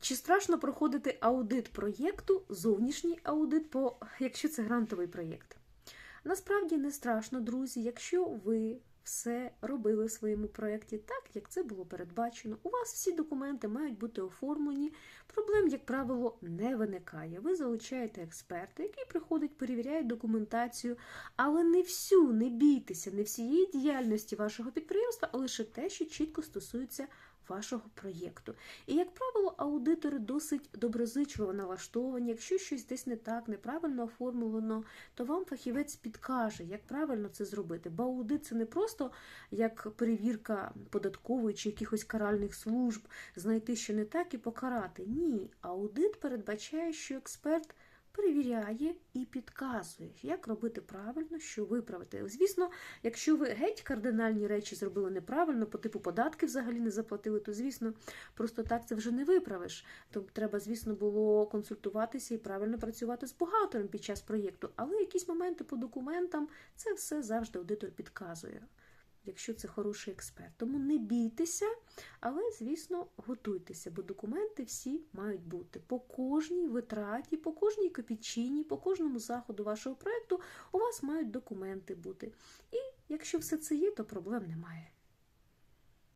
Чи страшно проходити аудит проєкту, зовнішній аудит, по, якщо це грантовий проєкт? Насправді не страшно, друзі, якщо ви все робили в своєму проєкті так, як це було передбачено. У вас всі документи мають бути оформлені. Проблем, як правило, не виникає. Ви залучаєте експерта, який приходить, перевіряє документацію, але не всю, не бійтеся, не всієї діяльності вашого підприємства, а лише те, що чітко стосується вашого проєкту. І, як правило, аудитори досить доброзичливо налаштовані. Якщо щось десь не так, неправильно оформлено, то вам фахівець підкаже, як правильно це зробити. Бо аудит це не просто як перевірка податкової чи якихось каральних служб, знайти, що не так, і покарати. Ні, аудит передбачає, що експерт. Перевіряє і підказує, як робити правильно, що виправити. Звісно, якщо ви геть кардинальні речі зробили неправильно, по типу податки взагалі не заплатили, то звісно, просто так це вже не виправиш. Тому треба, звісно, було консультуватися і правильно працювати з бухгалтером під час проєкту. Але якісь моменти по документам це все завжди аудитор підказує. Якщо це хороший експерт, тому не бійтеся, але, звісно, готуйтеся, бо документи всі мають бути по кожній витраті, по кожній копійчині, по кожному заходу вашого проєкту у вас мають документи бути. І якщо все це є, то проблем немає.